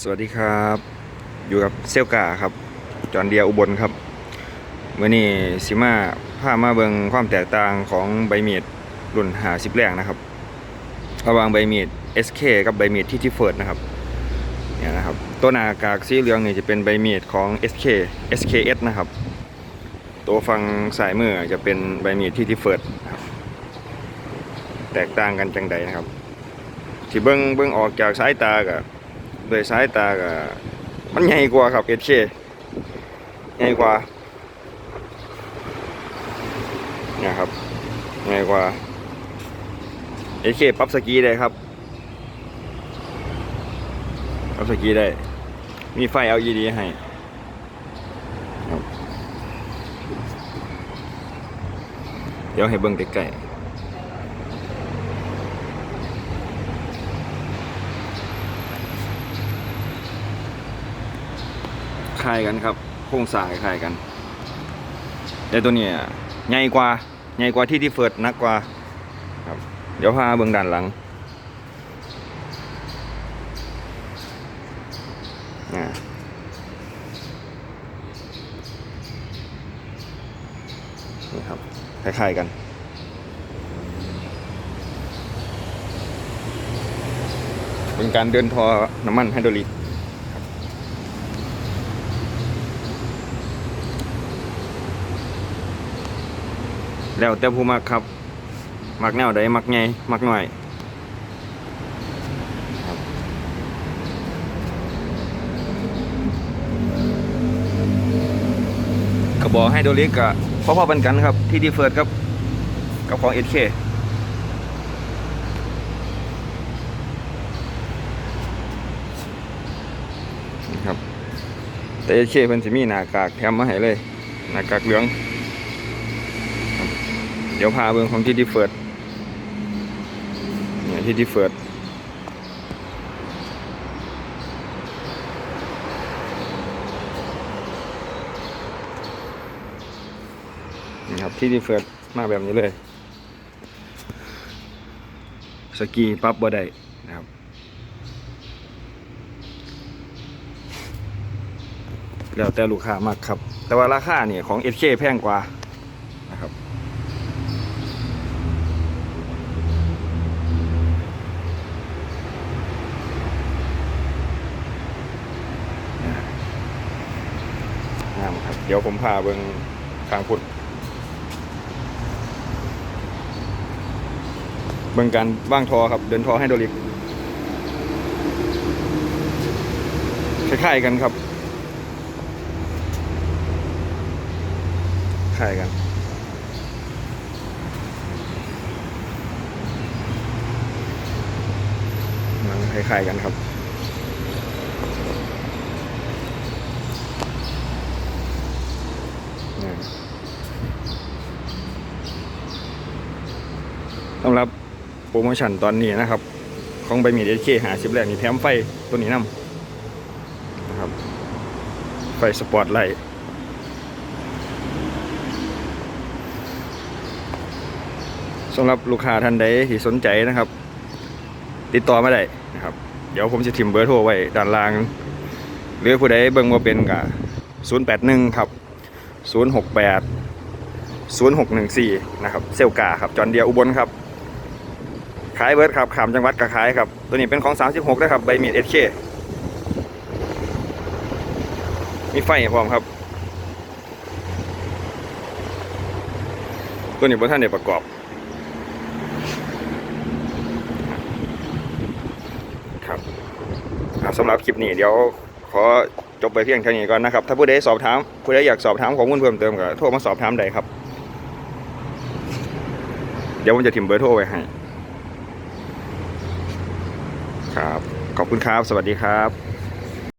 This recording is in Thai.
สวัสดีครับ อยู่กับเซลกาครับ จอนเดียอุบลครับเมื่อนี้ซิมาพามาเบิงความแตกต่างของใบมีดรุ่นหาสิบแรงนะครับ ระหว่างใบมีด SK กับใบมีดที่ที่เฟิร์ดนะครับเนี่ยนะครับตัวหน้ากากสีเหลืองนี่จะเป็นใบมีดของ SK SKS นะครับ ตัวฝั่งสายมือจะเป็นใบมีดที่ที่เฟิร์ดครับแตกต่างกันจังใดนะครับที่เบิ้งเบิ้งออกจากสายตากับ โดยสายตากับมันใหญ่กว่าครับ SK ใหญ่กว่าเนี่ยครับใหญ่กว่า SK ปรับสกีได้ครับปับสกีได้ มีไฟ LED ให้เดี๋ยวให้เบิ้งใกล้ๆ คล้ายกันครับ โครงสร้างคล้ายกัน แต่ตัวเนี้ยใหญ่กว่าใหญ่กว่าที่ที่เฟิร์ดนักกว่าครับ เดี๋ยวพาเบื้องด้านหลังนี่ครับคล้ายๆกันเป็นการเดินทอน้ำมันไฮดรอลิก แล้วแต่ผู้มักครับ มักแนวใดมักไงมักหน่อยกระบอกไฮโดรลิกกะพอๆกันกันครับ ที่ดีเฟิร์ดครับ กับของ SK นี่ครับแต่ SK เพิ่นสิมีหน้ากากแถมมาให้เลยหน้ากากเหลือง ดี๋ยวพาเบิ่งของที่ดีเฟิร์ดเนี่ยที่ดีเฟิร์ดนี่ครับที่ดีเฟิร์ดมาแบบนี้เลย สกีปั๊บบ่ได้นะครับแล้วแต่ลูกค้ามากครับ แต่ว่าราคาเนี่ยของ SK แพงกว่านะครับ งามครับ เดี๋ยวผมพาเบิงทางพุทธเบิงการว่างทอครับ เดินทอให้โดริกคล้ายๆกันครับคล้ายกันมันคล้ายๆกันครับ เนี่ย สำหรับโปรโมชั่นตอนนี้นะครับ ของใบมีดเอเคหาสิบแรกนี่แถมไฟตัวนี้นำนะครับ ไฟสปอร์ตไลท์สำหรับลูกค้าท่านใดที่สนใจนะครับ ติดต่อมาได้นะครับ เดี๋ยวผมจะทิมเบอร์โทรไว้ด้านล่าง หรือผู้ใดเบิ่งว่าเป็นกับ081 ครับ 068 0614 นะครับ เซลกาครับ จอนเดียอุบลครับ ขายเบิร์ดครับขามจังหวัดกระขายครับ ตัวนี้เป็นของ 36นะครับใบมีดเอเคมีไฟพร้อมครับ ตัวนี้บนท่านได้ประกอบครับสำหรับคลิปนี้เดี๋ยวขอจบไปเพียงเท่านี้ก่อนนะครับ ถ้าผู้ใดสอบถามผู้ใดอยากสอบถามข้อมูลเพิ่มเติมก็โทรมาสอบถามได้ครับ เดี๋ยวผมจะถิ่มเบอร์โทรไว้ให้ ครับ ขอบ คุณครับ สวัสดีครับ